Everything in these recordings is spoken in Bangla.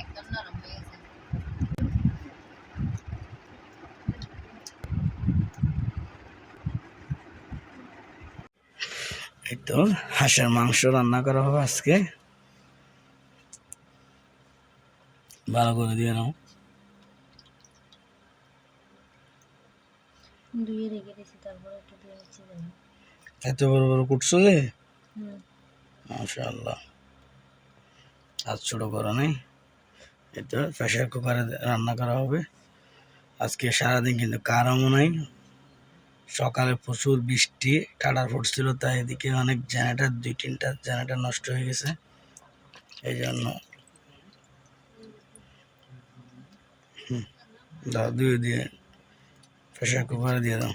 একদম নরম হয়ে গেছে এই তো হাঁসের মাংস রান্না করা হবে আজকে। ভালো করে দিয়ে নাও। ধুয়ে রেখে দিয়েছি তারপর একটু ধুয়ে নিচ্ছি এত বড় বড় কুটছো যে? হুম। মাশাআল্লাহ। আজ ছোটো করা নেই। এটা প্রেশার কুকারে রান্না করা হবে। আজকে সারাদিন কিন্তু কারমও নাই। সকালে প্রচুর বৃষ্টি কাটার পড়ছিল তাই এদিকে অনেক জেনারেটার দুই তিনটা জেনারেটার নষ্ট হয়ে গেছে। এই জন্য দাও দিয়ে দিয়ে প্রেশার কুকারে দিয়ে দাও।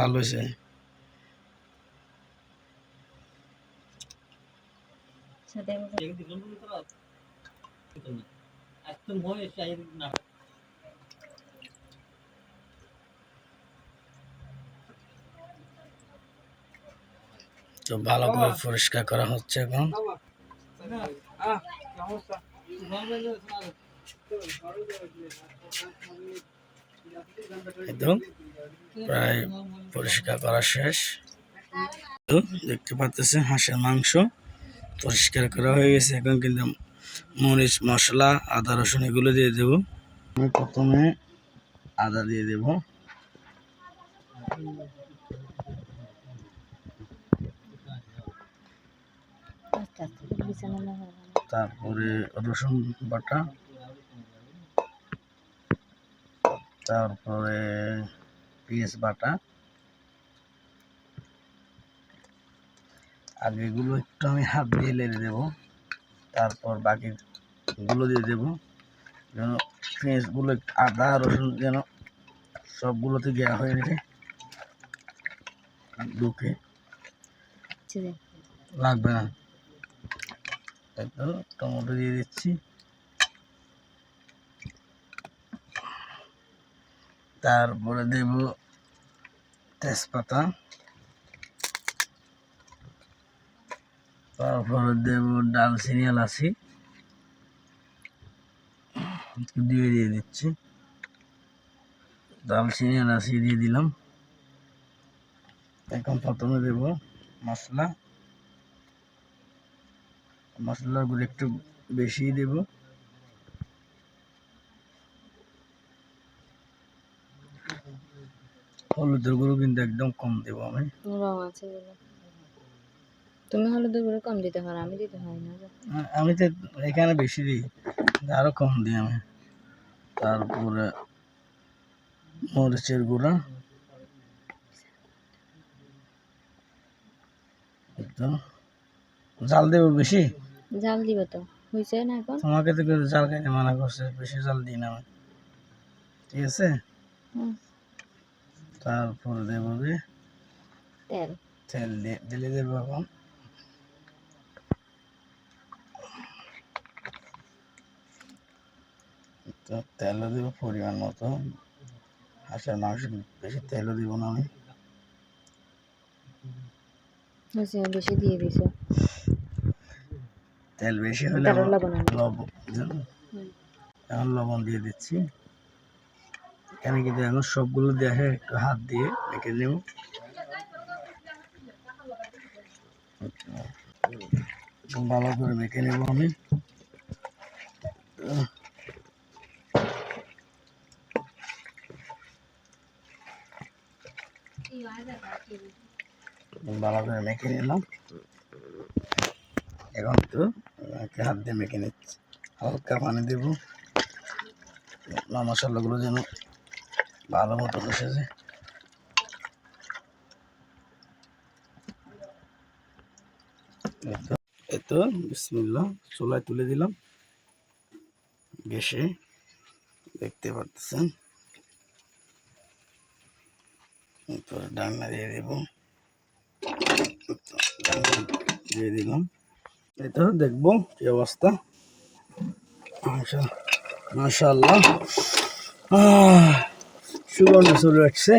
ভালো হয়েছে। তো ভালো করে পরিষ্কার করা হচ্ছে এখন। তো প্রায় পরিষ্কার করা শেষ। দেখতে পাচ্ছেন হাঁসের মাংস। পরিষ্কার করা হয়ে গেছে। এখন কিন্তু মরিচ, মশলা, আদা, রসুন এগুলো দিয়ে দেব। আমি প্রথমে আদা দিয়ে দেব। তারপরে রসুন বাটা। তারপরে পেঁয়াজ বাটা। আগে এগুলো একটু আমি হাত দিয়ে লেড়ে দেবো। তারপর বাকিগুলো দিয়ে দেবো। যেন পেঁয়াজগুলো একটু আদা রসুন যেন সবগুলোতে দেওয়া হয়ে গেছে। ঢুকে। আচ্ছা লাগবে না। টমেটো দিয়ে দিচ্ছি। তারপরে দেব তেজপাতা। তারপরে দেব ডালচিনি এলাচি একটু দিয়ে দিয়ে দিচ্ছি। দালচিনি এলাচি দিয়ে দিলাম। এখন প্রথমে দেব মশলা। মশলাগুলো একটু বেশি দেব। হলুদের গুঁড়ো কিন্তু একদম কম দেবো আমি। রং আছে তুমি হলুদের গুঁড়ো কম দিতে পারো আমি দিতে হয় না। আ- আমি তো এখানে বেশি দিই আরও কম দিই আমি। তারপরে মরিচের গুঁড়া। একটু জাল দেবো বেশি? জাল দিব তো হয়েছে না এখন? তোমাকে তো জাল খাইতে মানা করছে বেশি জাল দিই না আমি। ঠিক আছে? তারপরে দেবো তেল। তেল দিলে দেবো এখন। তো তেলও দেবো পরিমাণ মতো। হাঁসের মাংস বেশি তেলও দিব না আমি। বেশি দিয়ে দিছো। তেল বেশি হলে লবণ। এখন লবণ দিয়ে দিচ্ছি। এখানে কিন্তু এখন সবগুলো দেখে একটু হাত দিয়ে মেখে নেব। ভালো করে মেখে নেব আমি। ভালো মেখে নিলাম। এখন তো হাত দিয়ে মেখে নিচ্ছি। হালকা পানি দেব। মশলাগুলো যেন ভালো মতো বসে যায়। এই তো বিসমিল্লা চুলায় তুলে দিলাম। গ্যাসে দেখতে পাচ্ছেন। এরপর ডান্না দিয়ে দেব। দিয়ে দিলাম। তো দেখব কি অবস্থা। মাশাল্লাহ সুগন্ধ চলে আসছে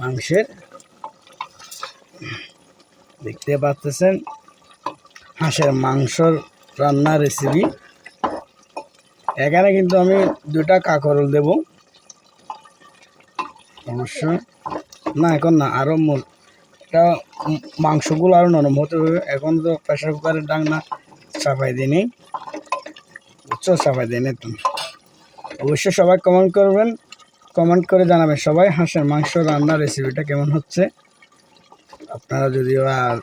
মাংসের। দেখতে পাচ্ছেন হাঁসের মাংসর রান্নার রেসিপি এখানে কিন্তু আমি দুটা কাঁকরোল দেব। অবশ্য না, এখন না আরও এটা মাংসগুলো আরও নরম হতে হবে। এখন তো প্রেশার কুকারের ডাংনা চাপাই নেই বুঝছ? চাপাই দিই নেই তুমি অবশ্যই সবাই কমেন্ট করবেন। কমেন্ট করে জানাবেন সবাই হাঁসের মাংস রান্নার রেসিপিটা কেমন হচ্ছে। আপনারা যদিও আর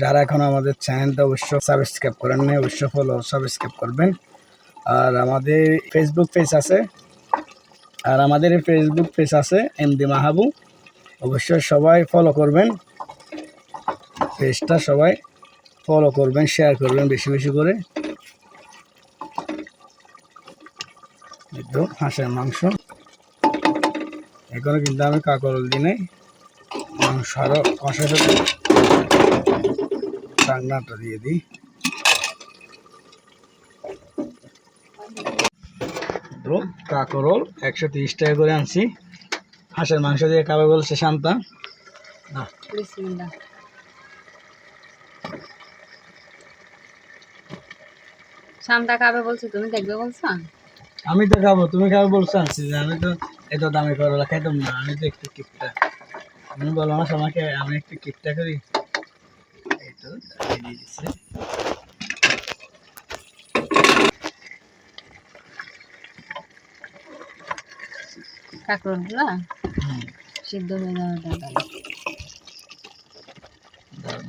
যারা এখন আমাদের চ্যানেলটা অবশ্যই সাবস্ক্রাইব করেন না অবশ্যই ফলো সাবস্ক্রাইব করবেন। আর আমাদের ফেসবুক পেজ আছে। আর আমাদের ফেসবুক পেজ আছে এমডি মাহাবু অবশ্যই সবাই ফলো করবেন। পেজটা সবাই ফলো করবেন শেয়ার করবেন বেশি বেশি করে। এই তো হাঁসের মাংস। এখানে কিন্তু আমি কাকরল দিনে মাংস আরও কষা সাথে রান্নাটা দিয়ে দিই। কাকরল একশো তিরিশ টাকা করে আনছি। হাঁসের মাংস দিয়ে খাবে বলছে শান্তা। শান্তা খাবে বলছি তুমি দেখবে বলছো? আমি তো খাব তুমি খাবে বলছো আনছি যে আমি তো এত দামি করলা খাইতাম না আমি তো একটু কিপটা। আমি বলো না আমাকে আমি একটু কিপটা করি। এই তো দিয়ে দিচ্ছে কাঁকড়গুলো সিদ্ধ হয়ে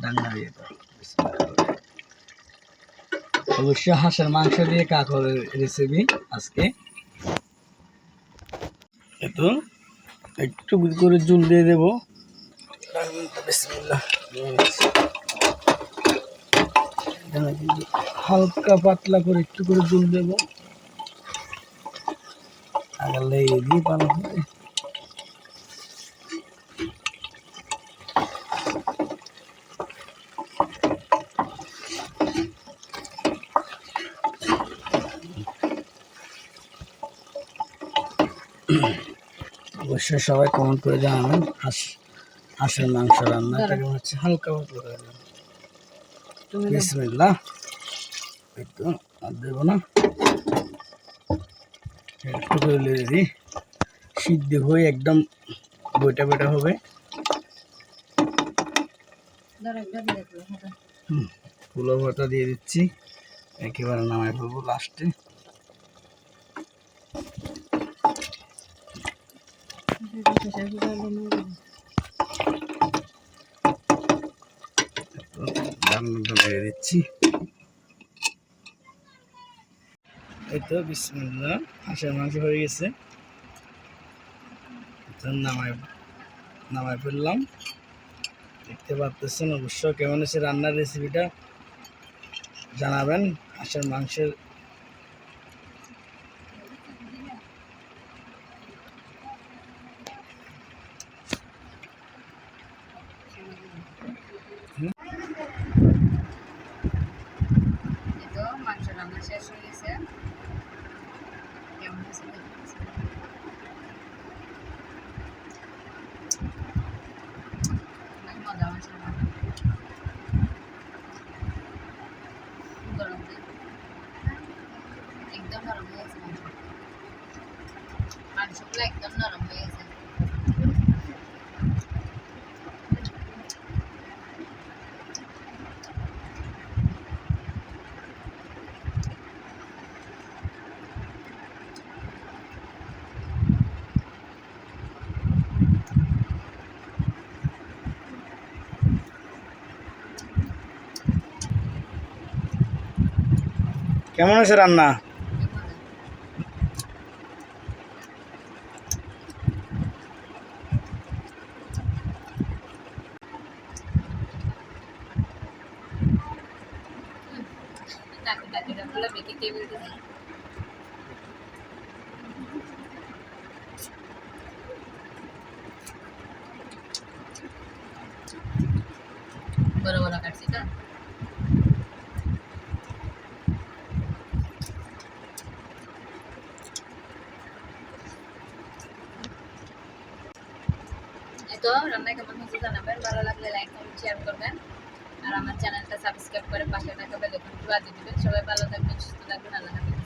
ডান্না দিয়ে অবশ্যই হাঁসের মাংস দিয়ে কাকরের রেসিপি আজকে। একটু একটু করে জুল দিয়ে দেবো। হালকা পাতলা করে একটু করে জুল দেবো। আগে লেগে দিয়ে পালা করে অবশ্যই সবাই কমেন্ট করে জানাবেন। হাঁস হাঁসের মাংস রান্নাটা কেমন হচ্ছে? হালকা। বিসমিল্লাহ। একটু আর দেবো না। একটু করে লেগে দিই। সিদ্ধ হয়ে একদম বইটা বেটা হবে। ফুলো ভাতা দিয়ে দিচ্ছি। একেবারে নামাই ফেলব লাস্টে প্রেসার কুকার বন্ধ করে দাও। এই তো মাংস হয়ে গেছে। নামাই দেখতে পাচ্ছেন অবশ্য কেমন হয়েছে রান্নার রেসিপিটা জানাবেন হাঁসের মাংসের মাংস রান্না শেষ হয়ে গেছে কেমন হয়েছে দেখো। অনেক মজা হয়েছে আমার। গরম দিয়ে। একদম নরম হয়ে গেছে মাংস মাংসগুলো একদম নরম হয়ে গেছে কেমন হয়েছে রান্না? টাকি টাকি রাখলে তো রান্না কেমন হয়েছে জানাবেন? ভালো লাগলে লাইক কমেন্ট শেয়ার করবেন। আর আমার চ্যানেলটা সাবস্ক্রাইব করে পাশে থাকা বেলেখন বাজিয়ে দেবেন। সবাই ভালো থাকবেন, সুস্থ থাকবেন, আল্লাহ হাফিজ।